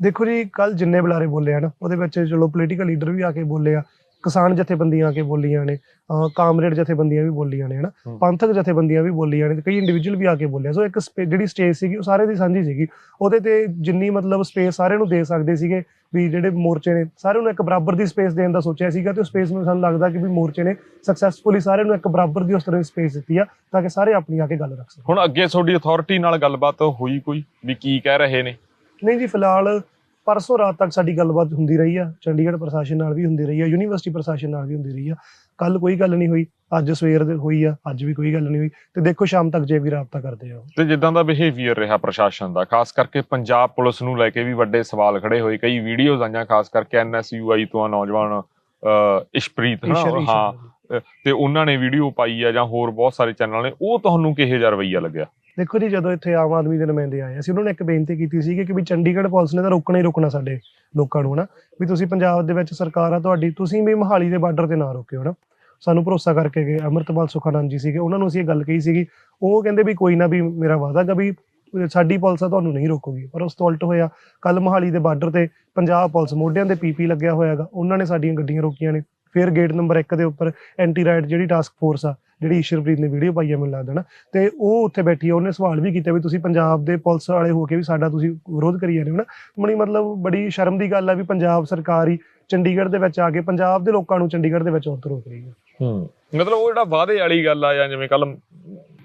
ਦੇਖੋ ਜੀ ਕੱਲ ਜਿੰਨੇ ਬੁਲਾਰੇ ਬੋਲੇ ਆ ਨਾ ਉਹਦੇ ਵਿੱਚ ਚਲੋ ਪੋਲੀਟੀਕਲ ਲੀਡਰ ਵੀ ਆ ਕੇ ਬੋਲੇ ਆ ਕਿਸਾਨ ਜਥੇਬੰਦੀਆਂ ਆ ਕੇ ਬੋਲੀਆਂ ਨੇ ਕਾਮਰੇਡ ਜਥੇਬੰਦੀਆਂ ਵੀ ਬੋਲੀਆਂ ਨੇ ਹਨਾ। ਪੰਥਕ ਜਥੇਬੰਦੀਆਂ ਵੀ ਬੋਲੀਆਂ ਨੇ ਕਈ ਇੰਡੀਵਿਜੂਅਲ ਵੀ ਆ ਕੇ ਬੋਲਿਆ। ਸੋ ਇੱਕ ਜਿਹੜੀ ਸਟੇਜ ਸੀਗੀ ਉਹ ਸਾਰੇ ਦੀ ਸਾਂਝੀ ਸੀਗੀ। ਉਹਦੇ ਤੇ ਜਿੰਨੀ ਮਤਲਬ ਸਪੇਸ ਸਾਰਿਆਂ ਨੂੰ ਦੇ ਸਕਦੇ ਸੀਗੇ ਵੀ ਜਿਹੜੇ ਮੋਰਚੇ ਨੇ ਸਾਰਿਆਂ ਨੂੰ ਇੱਕ ਬਰਾਬਰ ਦੀ ਸਪੇਸ ਦੇਣ ਦਾ ਸੋਚਿਆ ਸੀਗਾ ਤੇ ਉਹ ਸਪੇਸ ਨੂੰ ਸਾਨੂੰ ਲੱਗਦਾ ਕਿ ਵੀ ਮੋਰਚੇ ਨੇ ਸਕਸੈਸਫੁਲੀ ਸਾਰਿਆਂ ਨੂੰ ਇੱਕ ਬਰਾਬਰ ਦੀ ਉਸ ਤਰ੍ਹਾਂ ਦੀ ਸਪੇਸ ਦਿੱਤੀ ਆ ਤਾਂ ਕਿ ਸਾਰੇ ਆਪਣੀ ਆ ਕੇ ਗੱਲ ਰੱਖ ਸਕਣ। ਹੁਣ ਅੱਗੇ ਤੁਹਾਡੀ ਅਥਾਰਟੀ ਨਾਲ ਗੱਲਬਾਤ ਹੋਈ ਕੋਈ ਵੀ ਕੀ ਕਹਿ ਰਹੇ ਨੇ? ਨਹੀਂ ਜੀ ਫਿਲਹਾਲ ਪਰਸੋਂ ਰਾਤ ਤੱਕ ਸਾਡੀ ਗੱਲਬਾਤ ਹੁੰਦੀ ਰਹੀ ਆ। ਚੰਡੀਗੜ੍ਹ ਪ੍ਰਸ਼ਾਸਨ ਨਾਲ ਵੀ ਹੁੰਦੀ ਰਹੀ ਆ ਯੂਨੀਵਰਸਿਟੀ ਪ੍ਰਸ਼ਾਸਨ ਨਾਲ ਵੀ ਹੁੰਦੀ ਰਹੀ ਆ। ਕੱਲ ਕੋਈ ਗੱਲ ਨਹੀਂ ਹੋਈ ਅੱਜ ਸਵੇਰ ਦੇ ਹੋਈ ਆ ਅੱਜ ਵੀ ਕੋਈ ਗੱਲ ਨਹੀਂ ਹੋਈ। ਤੇ ਦੇਖੋ ਸ਼ਾਮ ਤੱਕ ਜੇ ਵੀ ਰਾਬਤਾ ਕਰਦੇ ਆ। ਤੇ ਜਿੱਦਾਂ ਦਾ ਬਿਹੇਵੀਅਰ ਰਿਹਾ ਪ੍ਰਸ਼ਾਸਨ ਦਾ ਖਾਸ ਕਰਕੇ ਪੰਜਾਬ ਪੁਲਿਸ ਨੂੰ ਲੈ ਕੇ ਵੀ ਵੱਡੇ ਸਵਾਲ ਖੜੇ ਹੋਏ। ਕਈ ਵੀਡੀਓਜ਼ ਆਈਆਂ ਖਾਸ ਕਰਕੇ ਐਨਐਸਯੂਆਈ ਤੋਂ ਆ ਨੌਜਵਾਨ ਇਸ਼ਪ੍ਰੀਤ ਹਾਂ। ਤੇ ਉਹਨਾਂ ਨੇ ਵੀਡੀਓ ਪਾਈ ਆ ਜਾਂ ਹੋਰ ਬਹੁਤ ਸਾਰੇ ਚੈਨਲ ਨੇ ਉਹ ਤੁਹਾਨੂੰ ਕਿਹੋ ਜਿਹਾ ਰਵੱਈਆ ਲੱਗਿਆ? ਦੇਖੋ ਜੀ, ਜਦੋਂ ਇੱਥੇ ਆਮ ਆਦਮੀ ਦੇ ਨੁਮਾਇੰਦੇ ਆਏ, ਅਸੀਂ ਉਹਨਾਂ ਨੇ ਇੱਕ ਬੇਨਤੀ ਕੀਤੀ ਸੀ ਕਿ ਵੀ ਚੰਡੀਗੜ੍ਹ ਪੁਲਿਸ ਨੇ ਤਾਂ ਰੋਕਣਾ ਹੀ ਰੋਕਣਾ ਸਾਡੇ ਲੋਕਾਂ ਨੂੰ ਹਨਾ, ਵੀ ਤੁਸੀਂ ਪੰਜਾਬ ਦੇ ਵਿੱਚ ਸਰਕਾਰ ਆ ਤੁਹਾਡੀ, ਤੁਸੀਂ ਵੀ ਮੋਹਾਲੀ ਦੇ ਬਾਰਡਰ ਤੇ ਨਾ ਰੋਕਿਓ ਹਨਾ। ਸਾਨੂੰ ਭਰੋਸਾ ਕਰਕੇ ਗਏ, ਅਮਰਤਪਾਲ ਸੁਖਾਨੰਦ ਜੀ ਸੀਗੇ, ਉਹਨਾਂ ਨੂੰ ਅਸੀਂ ਇਹ ਗੱਲ ਕਹੀ ਸੀਗੀ, ਉਹ ਕਹਿੰਦੇ ਵੀ ਕੋਈ ਨਾ ਵੀ ਮੇਰਾ ਵਾਅਦਾ ਗਾ ਵੀ ਸਾਡੀ ਪੁਲਿਸ ਆ, ਤੁਹਾਨੂੰ ਨਹੀਂ ਰੋਕੂਗੀ। ਪਰ ਉਸ ਤੋਂ ਉਲਟ ਹੋਇਆ ਕੱਲ ਮੋਹਾਲੀ ਦੇ ਬਾਰਡਰ ਤੇ ਪੰਜਾਬ ਪੁਲਿਸ ਮੋਢਿਆਂ ਤੇ ਪੀਪੀ ਲੱਗਿਆ ਹੋਇਆਗਾ ਉਹਨਾਂ ਨੇ ਸਾਡੀਆਂ ਗੱਡੀਆਂ ਰੋਕੀਆਂ ਨੇ। ਫਿਰ ਗੇਟ ਨੰਬਰ 1 ਦੇ ਉੱਪਰ ਐਂਟੀ ਰਾਈਟ ਜਿਹੜੀ ਟਾਸਕ ਫੋਰਸ ਆ, ਜਿਹੜੀ ਈਸ਼ਰਪ੍ਰੀਤ ਨੇ ਵੀਡੀਓ ਪਾਈ ਆ ਮੈਨੂੰ ਲੱਗਦਾ ਨਾ, ਤੇ ਉਹ ਉੱਥੇ ਬੈਠੀ ਆ, ਉਹਨੇ ਸਵਾਲ ਵੀ ਕੀਤਾ ਵੀ ਤੁਸੀਂ ਪੰਜਾਬ ਦੇ ਪੁਲਿਸ ਵਾਲੇ ਹੋ ਕੇ ਵੀ ਸਾਡਾ ਤੁਸੀਂ ਵਿਰੋਧ ਕਰੀ ਜਾਂਦੇ ਹੋ ਨਾ। ਮਣੀ ਮਤਲਬ ਬੜੀ ਸ਼ਰਮ ਦੀ ਗੱਲ ਆ ਵੀ ਪੰਜਾਬ ਸਰਕਾਰ ਹੀ ਚੰਡੀਗੜ੍ਹ ਦੇ ਵਿੱਚ ਆ ਕੇ ਪੰਜਾਬ ਦੇ ਲੋਕਾਂ ਨੂੰ ਚੰਡੀਗੜ੍ਹ ਦੇ ਵਿੱਚ ਉੱਤਰ ਰੋਕ ਰਹੀ ਹੈ ਹੂੰ, ਮਤਲਬ ਉਹ ਜਿਹੜਾ ਵਾਅਦੇ ਵਾਲੀ ਗੱਲ ਆ ਜਾਂ ਜਿਵੇਂ ਕੱਲ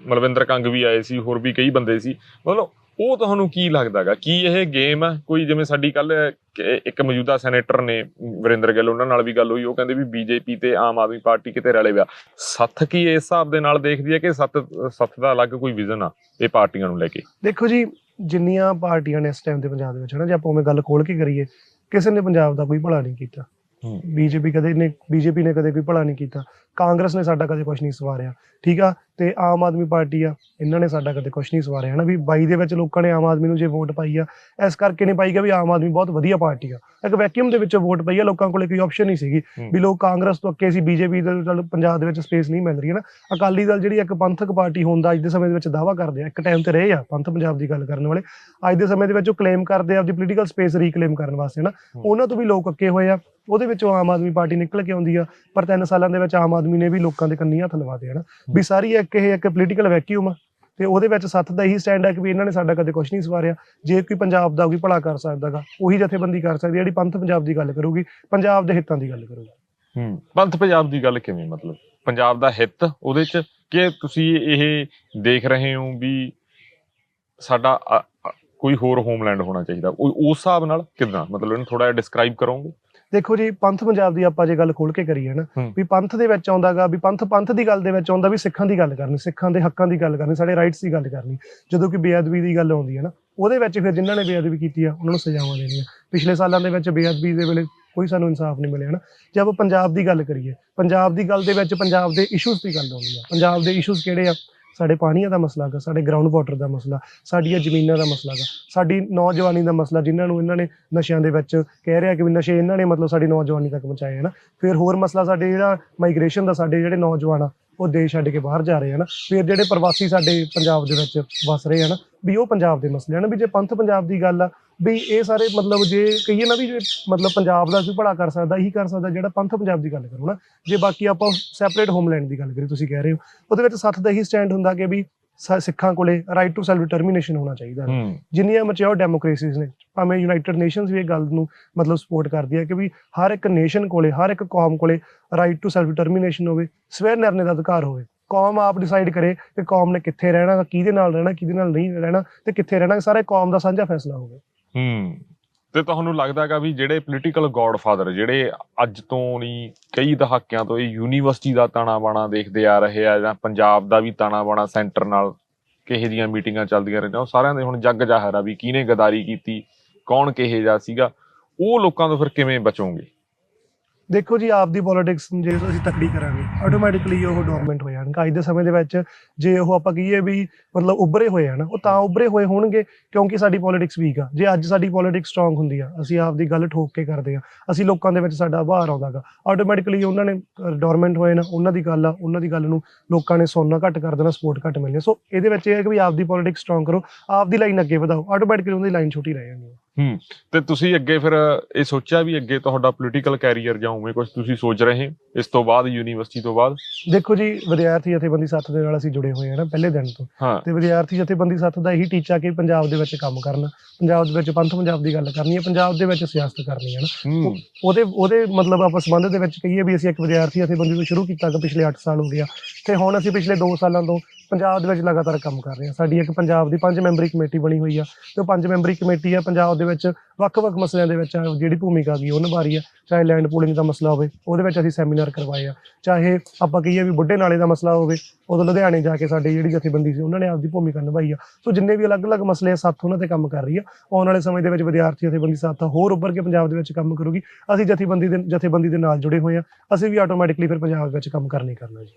ਮਲਵਿੰਦਰ ਕੰਗ ਵੀ ਆਏ ਸੀ, ਹੋਰ ਵੀ ਕਈ ਬੰਦੇ ਸੀ, ਮਤਲਬ ਉਹ ਤੁਹਾਨੂੰ ਕੀ ਲੱਗਦਾਗਾ? ਕੀ ਇਹ ਗੇਮ ਹੈ ਕੋਈ ਜਿਵੇਂ ਸਾਡੀ ਕੱਲ ਇੱਕ ਮੌਜੂਦਾ ਸੈਨੇਟਰ ਨੇ ਵਰਿੰਦਰ ਗਿੱਲ ਉਹਨਾਂ ਨਾਲ ਵੀ ਗੱਲ ਹੋਈ ਉਹ ਕਹਿੰਦੇ ਵੀ ਬੀਜੇਪੀ ਤੇ ਆਮ ਆਦਮੀ ਪਾਰਟੀ ਕਿਤੇ ਰਲੇ ਵਿਆ। ਸੱਥ ਕੀ ਇਸ ਹਿਸਾਬ ਦੇ ਨਾਲ ਦੇਖਦੀ ਹੈ ਕਿ ਸੱਤ ਸੱਥ ਦਾ ਅਲੱਗ ਕੋਈ ਵਿਜ਼ਨ ਆ ਇਹ ਪਾਰਟੀਆਂ ਨੂੰ ਲੈ ਕੇ? ਦੇਖੋ ਜੀ ਜਿੰਨੀਆਂ ਪਾਰਟੀਆਂ ਨੇ ਇਸ ਟਾਈਮ ਤੇ ਪੰਜਾਬ ਦੇ ਵਿੱਚ ਹਨਾ ਜੇ ਆਪਾਂ ਉਵੇਂ ਗੱਲ ਖੋਲ ਕੇ ਕਰੀਏ ਕਿਸੇ ਨੇ ਪੰਜਾਬ ਦਾ ਕੋਈ ਭਲਾ ਨਹੀਂ ਕੀਤਾ। ਬੀਜੇਪੀ ਕਦੇ ਨੇ ਬੀਜੇਪੀ ਨੇ ਕਦੇ ਕੋਈ ਭਲਾ ਨਹੀਂ ਕੀਤਾ। ਕਾਂਗਰਸ ਨੇ ਸਾਡਾ ਕਦੇ ਕੁਝ ਨਹੀਂ ਸਵਾਰਿਆ ਠੀਕ ਆ? ਤੇ ਆਮ ਆਦਮੀ ਪਾਰਟੀ ਆ ਇਹਨਾਂ ਨੇ ਸਾਡਾ ਕਦੇ ਕੁਝ ਨਹੀਂ ਸਵਾਰਿਆ ਹਨਾ? ਵੀ 22 ਦੇ ਵਿੱਚ ਲੋਕਾਂ ਨੇ ਆਮ ਆਦਮੀ ਨੂੰ ਜੇ ਵੋਟ ਪਾਈ ਆ ਇਸ ਕਰਕੇ ਨਹੀਂ ਪਾਈ ਗਿਆ ਵੀ ਆਮ ਆਦਮੀ ਬਹੁਤ ਵਧੀਆ ਪਾਰਟੀ ਆ। ਇੱਕ ਵੈਕਿਊਮ ਦੇ ਵਿੱਚੋਂ ਵੋਟ ਪਈ ਆ ਲੋਕਾਂ ਕੋਲੇ ਕੋਈ ਆਪਸ਼ਨ ਨਹੀਂ ਸੀਗੀ। ਵੀ ਲੋਕ ਕਾਂਗਰਸ ਤੋਂ ਅੱਕੇ ਸੀ ਬੀਜੇਪੀ ਦੇ ਨਾਲ ਪੰਜਾਬ ਦੇ ਵਿੱਚ ਸਪੇਸ ਨਹੀਂ ਮਿਲ ਰਹੀ ਹੈ ਨਾ ਅਕਾਲੀ ਦਲ ਜਿਹੜੀ ਇੱਕ ਪੰਥਕ ਪਾਰਟੀ ਹੋਣ ਦਾ ਅੱਜ ਦੇ ਸਮੇਂ ਦੇ ਵਿੱਚ ਦਾਵਾ ਕਰਦੇ ਆ ਇੱਕ ਟਾਈਮ ਤੇ ਰਹੇ ਆ ਪੰਥ ਪੰਜਾਬ ਦੀ ਗੱਲ ਕਰਨ ਵਾਲੇ। ਅੱਜ ਦੇ ਸਮੇਂ ਦੇ ਵਿੱਚ ਉਹ ਕਲੇਮ ਕਰਦੇ ਆ ਆਪਦੀ ਪੋਲੀਟੀਕਲ ਸਪੇਸ ਰੀਕਲੇਮ ਕਰਨ ਵਾਸਤੇ ਨਾ ਹੂੰ। ਉਹਨਾਂ ਤੋਂ ਵੀ ਲੋਕ ਅੱਕੇ ਹੋਏ ਆ ਉਹਦੇ ਵਿੱਚੋਂ ਆਮ ਆਦਮੀ ਪਾਰਟੀ ਨਿਕਲ ਕੇ ਆਉਂਦੀ ਆ ਪਰ ਤਿੰਨ ਸਾਲਾਂ ਦੇ ਵਿੱਚ ਆਮ ਆਦਮੀ ਨੇ ਵੀ ਲੋਕਾਂ ਦੇ ਕੰਨੀ ਹੱਥ ਲਵਾਤੇ ਹਨ? ਵੀ ਸਾਰੀ ਇੱਕ ਇਹ ਇੱਕ ਪੋਲੀਟੀਕਲ ਵੈਕਿਊਮ ਆ ਤੇ ਉਹਦੇ ਵਿੱਚ ਸੱਤ ਦਾ ਇਹੀ ਸਟੈਂਡ ਹੈ ਕਿ ਵੀ ਇਹਨਾਂ ਨੇ ਸਾਡਾ ਕਦੇ ਕੁਝ ਨਹੀਂ ਸਵਾਰਿਆ। ਜੇ ਕੋਈ ਪੰਜਾਬ ਦਾ ਕੋਈ ਭਲਾ ਕਰ ਸਕਦਾਗਾ ਉਹੀ ਜਥੇਬੰਦੀ ਕਰ ਸਕਦੀ ਜਿਹੜੀ ਪੰਥ ਪੰਜਾਬ ਦੀ ਗੱਲ ਕਰੂਗੀ, ਪੰਜਾਬ ਦੇ ਹਿੱਤਾਂ ਦੀ ਗੱਲ ਕਰੂਗੀ। ਹੂੰ, ਪੰਥ ਪੰਜਾਬ ਦੀ ਗੱਲ ਕਿਵੇਂ ਮਤਲਬ? ਪੰਜਾਬ ਦਾ ਹਿੱਤ, ਉਹਦੇ ਚ ਕਿ ਤੁਸੀਂ ਇਹ ਦੇਖ ਰਹੇ ਹੋ ਵੀ ਸਾਡਾ ਕੋਈ ਹੋਰ ਹੋਮਲੈਂਡ ਹੋਣਾ ਚਾਹੀਦਾ। ਉਸ ਹਿਸਾਬ ਨਾਲ ਕਿਦਾਂ? ਮਤਲਬ ਇਹਨੂੰ ਥੋੜਾ ਜਿਹਾ ਡਿਸਕ੍ਰਾਈਬ ਕਰੋਗੇ? ਦੇਖੋ ਜੀ ਪੰਥ ਪੰਜਾਬ ਦੀ ਆਪਾਂ ਜੇ ਗੱਲ ਖੋਲ ਕੇ ਕਰੀਏ ਨਾ। ਵੀ ਪੰਥ ਦੇ ਵਿੱਚ ਆਉਂਦਾਗਾ ਵੀ ਪੰਥ ਪੰਥ ਦੀ ਗੱਲ ਦੇ ਵਿੱਚ ਆਉਂਦਾ ਵੀ ਸਿੱਖਾਂ ਦੀ ਗੱਲ ਕਰਨੀ ਸਿੱਖਾਂ ਦੇ ਹੱਕਾਂ ਦੀ ਗੱਲ ਕਰਨੀ ਸਾਡੇ ਰਾਈਟਸ ਦੀ ਗੱਲ ਕਰਨੀ। ਜਦੋਂ ਕਿ ਬੇਅਦਬੀ ਦੀ ਗੱਲ ਆਉਂਦੀ ਹੈ ਨਾ ਉਹਦੇ ਵਿੱਚ ਫਿਰ ਜਿਨ੍ਹਾਂ ਨੇ ਬੇਅਦਬੀ ਕੀਤੀ ਆ ਉਹਨਾਂ ਨੂੰ ਸਜ਼ਾਵਾਂ ਦੇਣੀਆਂ। ਪਿਛਲੇ ਸਾਲਾਂ ਦੇ ਵਿੱਚ ਬੇਅਦਬੀ ਦੇ ਵੇਲੇ ਕੋਈ ਸਾਨੂੰ ਇਨਸਾਫ ਨਹੀਂ ਮਿਲਿਆ ਨਾ। ਜੇ ਆਪਾਂ ਪੰਜਾਬ ਦੀ ਗੱਲ ਕਰੀਏ ਪੰਜਾਬ ਦੀ ਗੱਲ ਦੇ ਵਿੱਚ ਪੰਜਾਬ ਦੇ ਇਸ਼ੂਜ਼ ਦੀ ਗੱਲ ਆਉਂਦੀ ਆ। ਪੰਜਾਬ ਦੇ ਇਸ਼ੂਜ਼ ਕਿਹੜੇ ਆ? ਸਾਡੇ ਪਾਣੀਆਂ ਦਾ ਮਸਲਾ ਗਾ, ਸਾਡੇ ਗਰਾਊਂਡ ਵਾਟਰ ਦਾ ਮਸਲਾ, ਸਾਡੀਆਂ ਜ਼ਮੀਨਾਂ ਦਾ ਮਸਲਾ ਗਾ, ਸਾਡੀ ਨੌਜਵਾਨੀ ਦਾ ਮਸਲਾ ਜਿਨ੍ਹਾਂ ਨੂੰ ਇਹਨਾਂ ਨੇ ਨਸ਼ਿਆਂ ਦੇ ਵਿੱਚ ਕਹਿ ਰਿਹਾ ਕਿ ਵੀ ਨਸ਼ੇ ਇਹਨਾਂ ਨੇ ਮਤਲਬ ਸਾਡੀ ਨੌਜਵਾਨੀ ਤੱਕ ਪਹੁੰਚਾਏ ਹਨ ਫਿਰ ਹੋਰ ਮਸਲਾ ਸਾਡੇ ਜਿਹੜਾ ਮਾਈਗ੍ਰੇਸ਼ਨ ਦਾ ਸਾਡੇ ਜਿਹੜੇ ਨੌਜਵਾਨ ਆ, ਉਹ ਦੇਸ਼ ਛੱਡ ਕੇ ਬਾਹਰ ਜਾ ਰਹੇ ਹਨ ਫਿਰ ਜਿਹੜੇ ਪ੍ਰਵਾਸੀ ਸਾਡੇ ਪੰਜਾਬ ਦੇ ਵਿੱਚ ਵਸ ਰਹੇ ਹਨ ਵੀ ਉਹ ਪੰਜਾਬ ਦੇ ਮਸਲੇ ਹਨ ਵੀ ਜੇ ਪੰਥ ਪੰਜਾਬ ਦੀ ਗੱਲ ਆ ਵੀ ਇਹ ਸਾਰੇ ਮਤਲਬ ਜੇ ਕਹੀਏ ਨਾ ਵੀ ਜੇ ਮਤਲਬ ਪੰਜਾਬ ਦਾ ਕੋਈ ਭਲਾ ਕਰ ਸਕਦਾ ਇਹੀ ਕਰ ਸਕਦਾ ਜਿਹੜਾ ਪੰਥ ਪੰਜਾਬ ਦੀ ਗੱਲ ਕਰੋ ਨਾ। ਜੇ ਬਾਕੀ ਆਪਾਂ ਸੈਪਰੇਟ ਹੋਮਲੈਂਡ ਦੀ ਗੱਲ ਕਰੀ ਤੁਸੀਂ ਕਹਿ ਰਹੇ ਹੋ। ਉਹਦੇ ਵਿੱਚ ਸੱਤ ਦਾ ਹੀ ਸਟੈਂਡ ਹੁੰਦਾ ਕਿ ਵੀ ਸਿੱਖਾਂ ਕੋਲੇ ਰਾਈਟ ਟੂ ਸੈਲਫ ਡਿਟਰਮੀਨੇਸ਼ਨ ਹੋਣਾ ਚਾਹੀਦਾ ਜਿੰਨੀਆਂ ਮੈਚੁਰ ਡੈਮੋਕ੍ਰੇਸੀਜ਼ ਨੇ ਭਾਵੇਂ ਯੂਨਾਈਟਿਡ ਨੇਸ਼ਨਸ ਵੀ ਇਹ ਗੱਲ ਨੂੰ ਮਤਲਬ ਸਪੋਰਟ ਕਰਦੀ ਹੈ ਕਿ ਵੀ ਹਰ ਇੱਕ ਨੇਸ਼ਨ ਕੋਲੇ ਹਰ ਇੱਕ ਕੌਮ ਕੋਲੇ ਰਾਈਟ ਟੂ ਸੈਲਫ ਡਿਟਰਮੀਨੇਸ਼ਨ ਹੋਵੇ ਸਵੈ ਨਿਰਣੇ ਦਾ ਅਧਿਕਾਰ ਹੋਵੇ। ਕੌਮ ਆਪ ਡਿਸਾਈਡ ਕਰੇ ਕਿ ਕੌਮ ਨੇ ਕਿੱਥੇ ਰਹਿਣਾ ਕਿਹਦੇ ਨਾਲ ਰਹਿਣਾ ਕਿਹਦੇ ਨਾਲ ਨਹੀਂ ਰਹਿਣਾ ਤੇ ਕਿੱਥੇ ਰਹਿਣਾ ਸਾਰੇ ਕੌਮ ਦਾ ਸਾਂਝਾ ਫੈਸਲਾ ਹੋਵੇ। ਹੂੰ। ਤੇ ਤੁਹਾਨੂੰ ਲੱਗਦਾ ਲੱਗਦਾਗਾ ਵੀ ਜਿਹੜੇ ਪੋਲੀਟੀਕਲ ਗੋਡਫਾਦਰ ਜਿਹੜੇ ਅੱਜ ਤੋਂ ਨਹੀਂ, ਕਈ ਦਹਾਕਿਆਂ ਤੋਂ ਇਹ ਯੂਨੀਵਰਸਿਟੀ ਦਾ ਤਾਣਾ ਬਾਣਾ ਦੇਖਦੇ ਆ ਰਹੇ ਆ ਜਾਂ ਪੰਜਾਬ ਦਾ ਵੀ ਤਾਣਾ ਬਾਣਾ ਸੈਂਟਰ ਨਾਲ ਕਿਹੇ ਦੀਆਂ ਮੀਟਿੰਗਾਂ ਚੱਲਦੀਆਂ ਰਹਿੰਦੀਆਂ, ਉਹ ਸਾਰਿਆਂ ਦੇ ਹੁਣ ਜੱਗ ਜ਼ਾਹਰ ਆ ਵੀ ਕਿਹਨੇ ਗਦਾਰੀ ਕੀਤੀ, ਕੌਣ ਕਿਹੇ ਜਾ ਸੀਗਾ, ਉਹ ਲੋਕਾਂ ਤੋਂ ਫਿਰ ਕਿਵੇਂ ਬਚੋਗੇ? ਦੇਖੋ ਜੀ, ਆਪ ਦੀ ਪੋਲਿਟਿਕਸ ਜੇ ਅਸੀਂ ਤਕੜੀ ਕਰਾਂਗੇ ਆਟੋਮੈਟਿਕਲੀ ਉਹ ਡੋਰਮੈਂਟ ਹੋ ਜਾਣਗੇ। ਅੱਜ ਦੇ ਸਮੇਂ ਦੇ ਵਿੱਚ ਜੇ ਉਹ ਆਪਾਂ ਕਹੀਏ ਵੀ ਮਤਲਬ ਉੱਭਰੇ ਹੋਏ ਹਨ ਉਹ ਤਾਂ ਉੱਭਰੇ ਹੋਏ ਹੋਣਗੇ ਕਿਉਂਕਿ ਸਾਡੀ ਪੋਲਿਟਿਕਸ ਵੀਕ ਆ। ਜੇ ਅੱਜ ਸਾਡੀ ਪੋਲਿਟਿਕਸ ਸਟਰੋਂਗ ਹੁੰਦੀ ਆ, ਅਸੀਂ ਆਪਦੀ ਗੱਲ ਠੋਕ ਕੇ ਕਰਦੇ ਆ, ਅਸੀਂ ਲੋਕਾਂ ਦੇ ਵਿੱਚ ਸਾਡਾ ਆਭਾਰ ਆਉਂਦਾਗਾ ਆਟੋਮੈਟਿਕਲੀ ਉਹਨਾਂ ਨੇ ਡੋਰਮੈਂਟ ਹੋਏ ਨਾ, ਉਹਨਾਂ ਦੀ ਗੱਲ ਆ, ਉਹਨਾਂ ਦੀ ਗੱਲ ਨੂੰ ਲੋਕਾਂ ਨੇ ਸੁਣਨਾ ਘੱਟ ਕਰ ਦੇਣਾ ਸਪੋਰਟ ਘੱਟ ਮਿਲਣੀ। ਸੋ ਇਹਦੇ ਵਿੱਚ ਇਹ ਹੈ ਕਿ ਵੀ ਆਪਦੀ ਪੋਲਿਟਿਕਸ ਸਟਰੋਂਗ ਕਰੋ, ਆਪ ਦੀ ਲਾਈਨ ਅੱਗੇ ਵਧਾਓ ਆਟੋਮੈਟਿਕਲੀ ਉਹਨਾਂ ਦੀ ਲਾਈਨ ਛੋਟੀ ਰਹਿ ਜਾਂਦੀ ਹੈ ਤੇ ਤੁਸੀਂ ਅੱਗੇ ਫਿਰ ਇਹ ਸੋਚਿਆ ਵੀ ਅੱਗੇ ਤੁਹਾਡਾ ਪੋਲੀਟੀਕਲ ਕੈਰੀਅਰ ਜਾਂ ਉਵੇਂ ਕੁਝ ਤੁਸੀਂ ਸੋਚ ਰਹੇ ਇਸ ਤੋਂ ਬਾਅਦ ਯੂਨੀਵਰਸਿਟੀ ਤੋਂ ਬਾਅਦ? ਦੇਖੋ ਜੀ ਵਿਦਿਆਰਥੀ ਜਥੇਬੰਦੀ ਸੱਤ ਦੇ ਨਾਲ ਅਸੀਂ ਜੁੜੇ ਹੋਏ ਹਾਂ ਨਾ ਪਹਿਲੇ ਦਿਨ ਤੋਂ। ਹਾਂ। ਤੇ ਵਿਦਿਆਰਥੀ ਜਥੇਬੰਦੀ ਸੱਤ ਦਾ ਇਹੀ ਟੀਚਾ ਕਿ ਪੰਜਾਬ ਦੇ ਵਿੱਚ ਕੰਮ ਕਰਨਾ। ਪੰਜਾਬ ਦੇ ਵਿੱਚ ਪੰਥ ਪੰਜਾਬ ਦੀ ਗੱਲ ਕਰਨੀ ਹੈ ਪੰਜਾਬ ਦੇ ਵਿੱਚ ਸਿਆਸਤ ਕਰਨੀ ਹੈ ਨਾ। ਹੂੰ। ਉਹਦੇ ਉਹਦੇ ਮਤਲਬ ਆਪਾਂ ਸੰਬੰਧ ਦੇ ਵਿੱਚ ਕਹੀਏ ਵੀ ਅਸੀਂ ਇੱਕ ਵਿਦਿਆਰਥੀ ਜਥੇਬੰਦੀ ਤੋਂ ਸ਼ੁਰੂ ਕੀਤਾ ਕਿ ਪਿਛਲੇ 8 ਸਾਲ ਹੋ ਗਿਆ। ਤੇ ਹੁਣ ਅਸੀਂ ਪਿਛਲੇ 2 ਸਾਲਾਂ ਤੋਂ ਪੰਜਾਬ ਦੇ ਵਿੱਚ ਲਗਾਤਾਰ ਕੰਮ ਕਰ ਰਹੇ ਹਾਂ। ਸਾਡੀ ਇੱਕ ਪੰਜਾਬ ਦੀ ਪੰਜ ਮੈਂਬਰੀ ਕਮੇਟੀ ਬਣੀ ਹੋਈ ਆ। ਤੇ ਪੰਜ ਮੈਂਬਰੀ ਕਮੇਟੀ ਆ ਪੰਜਾਬ ਦੇ ਵਿੱਚ ਵੱਖ-ਵੱਖ ਮਸਲਿਆਂ ਦੇ ਵਿੱਚ ਜਿਹੜੀ ਭੂਮਿਕਾ ਗਈ ਉਹ ਨਿਭਾ ਰਹੀ ਹੈ ਚਾਹੇ ਲੈਂਡ ਪੂਲਿੰਗ ਦਾ ਮਸਲਾ ਹੋਵੇ, ਉਹਦੇ ਵਿੱਚ ਅਸੀਂ ਸੈਮੀਨਾਰ ਕਰਵਾਏ ਆ। ਚਾਹੇ ਆਪਾਂ ਕਹੀਏ ਵੀ ਬੁੱਢੇ ਨਾਲੇ ਦਾ ਮਸਲਾ ਹੋਵੇ, ਉਦੋਂ ਲੁਧਿਆਣੇ ਜਾ ਕੇ ਸਾਡੀ ਜਿਹੜੀ ਜਥੇਬੰਦੀ ਸੀ, ਉਹਨਾਂ ਨੇ ਆਪਦੀ ਭੂਮਿਕਾ ਨਿਭਾਈ ਆ। ਸੋ ਜਿੰਨੇ ਵੀ ਅਲੱਗ-ਅਲੱਗ ਮਸਲੇ ਆ, ਸੱਤ ਉਹਨਾਂ ਤੇ ਕੰਮ ਕਰ ਰਹੀ ਆ। ਆਉਣ ਵਾਲੇ ਸਮੇਂ ਦੇ ਵਿੱਚ ਵਿਦਿਆਰਥੀ ਜਥੇਬੰਦੀ ਸੱਤ ਹੋਰ ਉੱਭਰ ਕੇ ਪੰਜਾਬ ਦੇ ਵਿੱਚ ਕੰਮ ਕਰੂਗੀ। ਅਸੀਂ ਜਥੇਬੰਦੀ ਦੇ ਜਥੇਬੰਦੀ ਦੇ ਨਾਲ ਜੁੜੇ ਹੋਏ ਆ। ਅਸੀਂ ਵੀ ਆਟੋਮੈਟਿਕਲੀ ਫਿਰ ਪੰਜਾਬ ਵਿੱਚ ਕੰਮ ਕਰਨੀ ਕਰਨਾ ਜੀ।